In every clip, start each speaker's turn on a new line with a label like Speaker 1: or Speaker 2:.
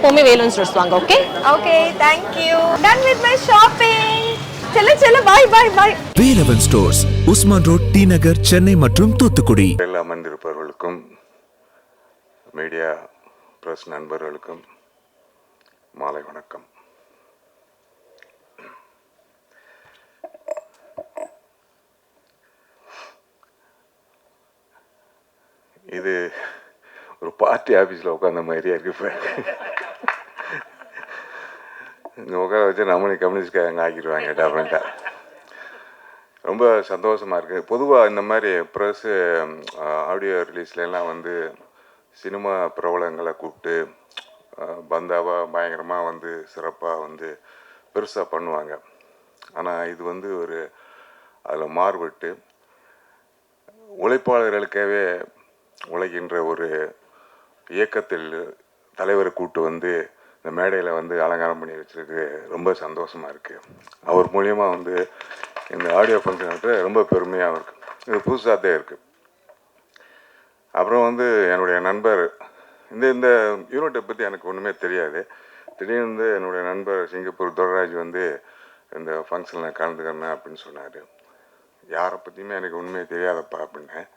Speaker 1: எப்பவுமே வேலூன் ஸ்டோர்ஸ் வாங்க okay
Speaker 2: okay thank you done with my shopping செல்ல செல்ல bye bye bye
Speaker 3: Velavan stores Usman road T Nagar Chennai மற்றும் Thoothukudi.
Speaker 4: அமர்ந்திருப்பவர்களுக்கும் media press நண்பர்களுக்கும் மாலை வணக்கம். இது ஒரு பார்ட்டி ஆஃபீஸில் உட்காந்த மாதிரியா இருக்கு இப்போ இங்கே உட்கார வச்சு நம்மளே கம்யூனிஸ்ட்காரங்க ஆக்கிடுவாங்க டெஃபினட்டாக ரொம்ப சந்தோஷமாக இருக்குது பொதுவாக இந்த மாதிரி ப்ரெஸ்ஸு ஆடியோ ரிலீஸ்லாம் வந்து சினிமா பிரபலங்களை கூப்பிட்டு பந்தாவாக பயங்கரமாக வந்து சிறப்பாக வந்து பெருசாக பண்ணுவாங்க. ஆனால் இது வந்து ஒரு அதில் மாறுபட்டு உழைப்பாளர்களுக்காகவே உழைக்கின்ற ஒரு இயக்கத்தில் தலைவரை கூப்பிட்டு வந்து இந்த மேடையில் வந்து அலங்காரம் பண்ணி வச்சுருக்கு. ரொம்ப சந்தோஷமாக இருக்குது அவர் மூலியமாக வந்து இந்த ஆடியோ ஃபங்க்ஷன் ரொம்ப பெருமையாக இருக்குது இது புதுசாக தான் இருக்குது அப்புறம் வந்து என்னுடைய நண்பர் இந்த இந்த யூனிட்டை பற்றி எனக்கு ஒன்றுமே தெரியாது. திடீர்னு வந்து என்னுடைய நண்பர் சிங்கப்பூர் துரராஜ் வந்து இந்த ஃபங்க்ஷனில் கலந்துக்கிறேன் அப்படின்னு சொன்னார். யாரை பற்றியுமே எனக்கு ஒன்றுமே தெரியாதப்பா அப்படின்னேன்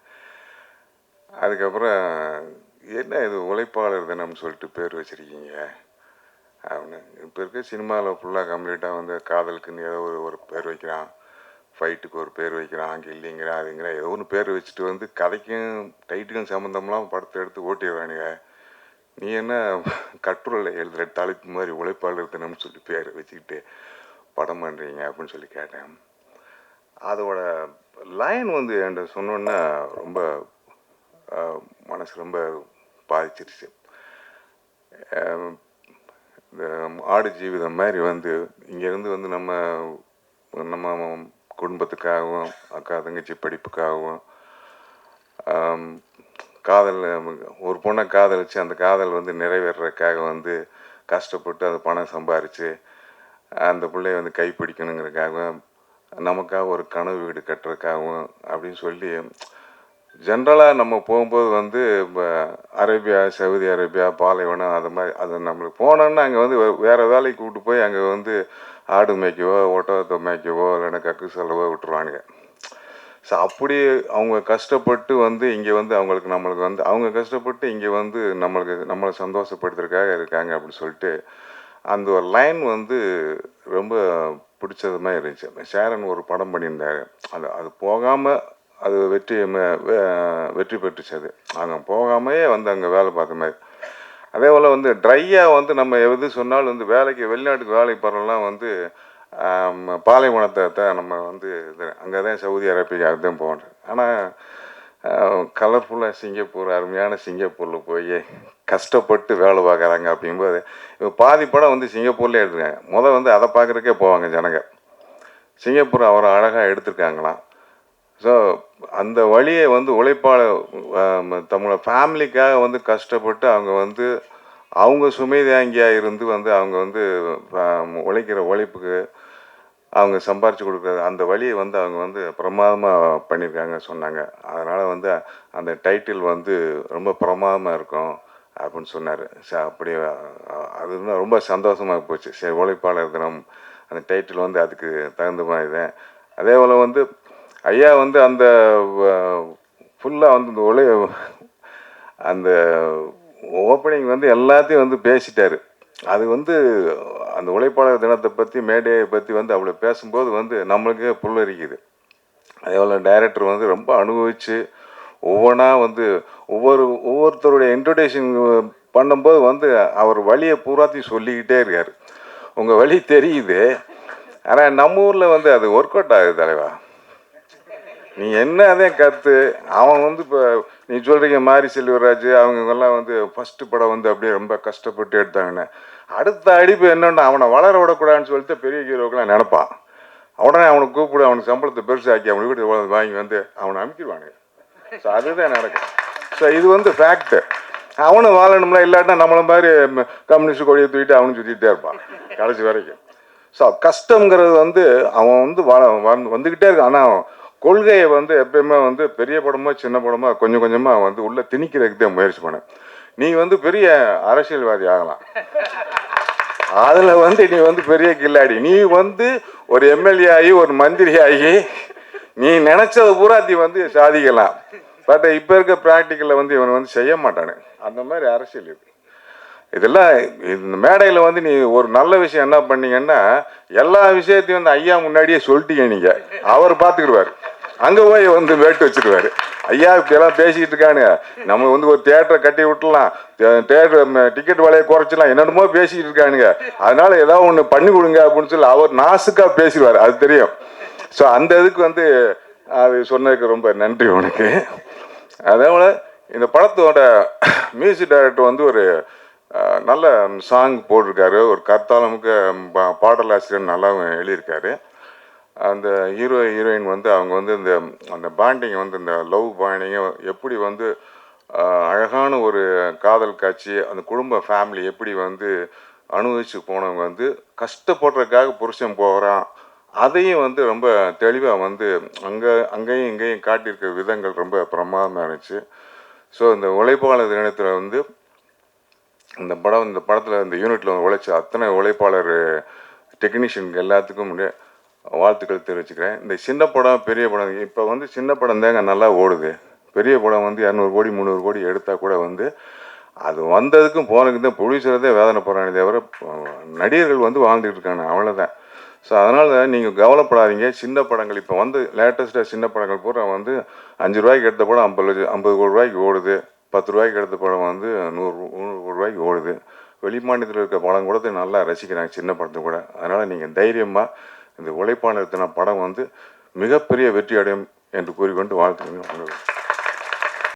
Speaker 4: அதுக்கப்புறம் என்ன இது உழைப்பாளர் தினம்னு சொல்லிட்டு பேர் வச்சுருக்கீங்க? அப்படின்னு இப்போ இருக்க சினிமாவில் ஃபுல்லாக கம்ப்ளீட்டாக வந்து காதலுக்குன்னு ஏதோ ஒரு ஒரு பேர் வைக்கிறான். ஃபைட்டுக்கு ஒரு பேர் வைக்கிறான் அங்கே இல்லைங்கிறான் அதுங்கிறான் ஏதோ ஒன்று பேர் வச்சுட்டு வந்து கதைக்கும் டைட்டுக்கும் சம்மந்தம்லாம் படத்தை எடுத்து ஓட்டிடுவானுங்க நீ என்ன கட்டுரையில் எழுதுகிற தலைப்பு மாதிரி உழைப்பாளர் தினம்னு சொல்லி பேர் வச்சுக்கிட்டு படம் பண்ணுறீங்க அப்படின்னு சொல்லி கேட்டேன். அதோட லைன் வந்து என்கிட்ட சொன்னோன்னா ரொம்ப மனசு ரொம்ப பாதிச்சிருச்சு. இந்த ஆடு ஜீவிதம் மாதிரி வந்து இங்கேருந்து வந்து நம்ம நம்ம குடும்பத்துக்காகவும் அக்கா தங்கச்சி படிப்புக்காகவும் காதல் ஒரு பொண்ணை காதலிச்சு அந்த காதல் வந்து நிறைவேறதுக்காக வந்து கஷ்டப்பட்டு அது பணம் சம்பாரித்து அந்த பிள்ளைய வந்து கைப்பிடிக்கணுங்கிறதுக்காகவும் நமக்காக ஒரு கனவு வீடு கட்டுறதுக்காகவும் அப்படின்னு சொல்லி ஜென்ரலாக நம்ம போகும்போது வந்து இப்போ அரேபியா சவுதி அரேபியா பாலைவனம் அது மாதிரி அது நம்மளுக்கு போனோன்னா அங்கே வந்து வே- வேலைக்கு கூப்பிட்டு போய் அங்கே வந்து ஆடு மேய்க்கவோ ஒட்டகத்தை மேய்க்கவோ இல்லைன்னா கக்கு செலவோ விட்டுருவானுங்க. ஸோ அப்படி அவங்க கஷ்டப்பட்டு வந்து இங்கே வந்து அவங்களுக்கு நம்மளுக்கு வந்து அவங்க கஷ்டப்பட்டு இங்கே வந்து நம்மளுக்கு நம்மளை சந்தோஷப்படுத்துறதுக்காக இருக்காங்க அப்படின்னு சொல்லிட்டு அந்த ஒரு லைன் வந்து ரொம்ப பிடிச்சது மாதிரி இருந்துச்சு. சேரன் ஒரு படம் பண்ணியிருந்தாரு. அது அது போகாமல் அது வெற்றி வெ- வெற்றி பெற்றுச்சு அது. அங்கே போகாமையே வந்து அங்கே வேலை பார்த்த மாதிரி. அதே போல் வந்து ட்ரையாக வந்து நம்ம எது சொன்னாலும் வந்து வேலைக்கு வெளிநாட்டுக்கு வேலைக்கு போகிறோம்லாம் வந்து பாலைவனத்தை தான் நம்ம வந்து இது அங்கே தான் சவுதி அரேபியா தான் போகணும். ஆனால் கலர்ஃபுல்லாக சிங்கப்பூர் அருமையான சிங்கப்பூரில் போய் கஷ்டப்பட்டு வேலை பார்க்குறாங்க அப்படிங்கும்போது இப்போ பாதி படம் வந்து சிங்கப்பூர்லேயே எடுத்துருக்காங்க. முதல் வந்து அதை பார்க்குறக்கே போவாங்க ஜனங்க. சிங்கப்பூர் அவரை அழகாக எடுத்திருக்காங்களாம். ஸோ அந்த வழியை வந்து உழைப்பாளர் தம்மளோட ஃபேமிலிக்காக வந்து கஷ்டப்பட்டு அவங்க வந்து அவங்க சுமை தாங்கியாக இருந்து வந்து அவங்க வந்து உழைக்கிற உழைப்புக்கு அவங்க சம்பாரித்து கொடுக்குறது அந்த வழியை வந்து அவங்க வந்து பிரமாதமாக பண்ணியிருக்காங்க சொன்னாங்க. அதனால் வந்து அந்த டைட்டில் வந்து ரொம்ப பிரமாதமாக இருக்கும் அப்படின்னு சொன்னார். சரி அப்படி அது ரொம்ப சந்தோஷமாக போச்சு. சரி உழைப்பாளர் தினம் அந்த டைட்டில் வந்து அதுக்கு தகுந்த மாதிரி தான். அதே போல் வந்து ஐயா வந்து அந்த ஃபுல்லாக வந்து இந்த ஒளி அந்த ஓப்பனிங் வந்து எல்லாத்தையும் வந்து பேசிட்டார். அது வந்து அந்த உழைப்பாளர் தினத்தை பற்றி மேடையை பற்றி வந்து அவ்வளோ பேசும்போது வந்து நம்மளுக்கே புல்லரிக்குது அதே போல் டைரக்டர் வந்து ரொம்ப அனுபவித்து ஒவ்வொன்றா வந்து ஒவ்வொரு ஒவ்வொருத்தருடைய இன்ட்ரடக்ஷன் பண்ணும்போது வந்து அவர் வழியை பூராத்தையும் சொல்லிக்கிட்டே இருக்கார். உங்கள் வழி தெரியுது. ஆனால் நம்ம ஊரில் வந்து அது ஒர்க் அவுட் ஆகுது தலைவா. நீ என்ன அதே கற்று அவன் வந்து இப்போ நீ சொல்கிறீங்க மாரி செல்வராஜ் அவங்கெல்லாம் வந்து ஃபஸ்ட்டு படம் வந்து அப்படியே ரொம்ப கஷ்டப்பட்டு எடுத்தாங்கன்னு. அடுத்த அடிப்பு என்னன்னா அவனை வளர விடக்கூடாதுன்னு சொல்லிட்டு பெரிய ஹீரோக்கெல்லாம் நினைப்பான். உடனே அவனை கூப்பிடு அவனுக்கு சம்பளத்தை பெருசாக்கி அவனை வீட்டு வாங்கி வந்து அவனை அமுக்கிடுவானுங்க. ஸோ அதுதான் நடக்கும் ஸோ இது வந்து ஃபேக்ட்டு அவனும் வாழணும்ல இல்லாட்டினா நம்மள மாதிரி கம்யூனிஸ்ட் கொடியை தூக்கிட்டு அவனும் சுற்றிட்டே இருப்பான் கடைசி வரைக்கும். ஸோ கஷ்டங்கிறது வந்து அவன் வந்து வ வந்து- வந்துக்கிட்டே இருக்கான். ஆனால் கொள்கையை வந்து எப்பயுமே வந்து பெரிய படமோ சின்ன படமோ கொஞ்சம் கொஞ்சமாக வந்து உள்ளே திணிக்கிறதுக்கு தான் முயற்சி பண்ணேன். நீ வந்து பெரிய அரசியல்வாதி ஆகலாம். அதில் வந்து நீ வந்து பெரிய கில்லாடி. நீ வந்து ஒரு எம்எல்ஏ ஆகி ஒரு மந்திரி ஆகி நீ நினைச்சத பூரா நீ வந்து சாதிக்கலாம். பட் இப்போ இருக்க ப்ராக்டிக்கலில் வந்து இவன் வந்து செய்ய மாட்டானு. அந்த மாதிரி அரசியல் இது. இதெல்லாம் இந்த மேடையில் வந்து நீ ஒரு நல்ல விஷயம் என்ன பண்ணீங்கன்னா எல்லா விஷயத்தையும் வந்து ஐயா முன்னாடியே சொல்லிட்டீங்க நீங்கள் அவர் பார்த்துக்கிடுவார். அங்கே போய் வந்து வேட்டு வச்சிருவாரு. ஐயா இப்படியெல்லாம் பேசிக்கிட்டு இருக்கானுங்க. நம்ம வந்து ஒரு தேட்டரை கட்டி விட்டுலாம் தேட்டர் டிக்கெட் விலையை குறைச்சிடலாம். என்னென்னமோ பேசிக்கிட்டு இருக்கானுங்க. அதனால ஏதாவது ஒன்று பண்ணி கொடுங்க அப்படின்னு சொல்லி அவர் நாசுக்காக பேசிடுவார். அது தெரியும். ஸோ அந்த இதுக்கு வந்து அது சொன்னதுக்கு ரொம்ப நன்றி உனக்கு. அதேபோல் இந்த படத்தோட மியூசிக் டைரக்டர் வந்து ஒரு நல்ல சாங் போட்டிருக்காரு. ஒரு கர்த்தாலமுக்கு பா- பாடலாசிரியர் நல்லாவும் எழுதியிருக்காரு. அந்த ஹீரோ ஹீரோயின் வந்து அவங்க வந்து இந்த அந்த பாண்டிங் வந்து இந்த லவ் பாண்டிங்கை எப்படி வந்து அழகான ஒரு காதல் காட்சி அந்த குடும்ப ஃபேமிலி எப்படி வந்து அனுபவிச்சு போனவங்க வந்து கஷ்டப்படுறதுக்காக புருஷன் போகிறான் அதையும் வந்து ரொம்ப தெளிவாக வந்து அங்கே அங்கேயும் இங்கேயும் காட்டியிருக்க விதங்கள் ரொம்ப பிரமாதமாக இருந்துச்சு. ஸோ இந்த உழைப்பாளர் தினத்தில் வந்து இந்த படம் இந்த படத்தில் இந்த யூனிட்டில் உழைச்ச அத்தனை உழைப்பாளர் டெக்னீஷியனுக்கு எல்லாத்துக்கும் வாழ்த்துக்கள் தெரிவிச்சுக்கிறேன். இந்த சின்ன படம் பெரிய படம் இப்போ வந்து சின்ன படம் தாங்க நல்லா ஓடுது. பெரிய படம் வந்து இரநூறு கோடி முந்நூறு கோடி எடுத்தால் கூட வந்து அது வந்ததுக்கும் போனதுக்கும் தான் ப்ரொடியூசரதே வேதனை போகிறானே தவிர நடிகர்கள் வந்து வாழ்ந்துட்டு இருக்காங்க. அவ்வளோதான் ஸோ அதனால் நீங்கள் கவலைப்படாதீங்க. சின்ன படங்கள் இப்போ வந்து லேட்டஸ்ட்டாக சின்ன படங்கள் பூரா வந்து அஞ்சு ரூபாய்க்கு எடுத்த படம் ஐம்பது லட்சம் ஐம்பது கோடி ரூபாய்க்கு ஓடுது. பத்து ரூபாய்க்கு எடுத்த படம் வந்து நூறு நூறு கோடி ரூபாய்க்கு ஓடுது. வெளிமாநிலத்தில் இருக்க படம் கூட நல்லா ரசிக்கிறாங்க சின்ன படத்தை கூட. அதனால் நீங்கள் தைரியமாக இந்த உழைப்பாளர் தின படம் வந்து மிகப்பெரிய வெற்றி அடையும் என்று கூறிக்கொண்டு வாழ்த்துக்கிறேன்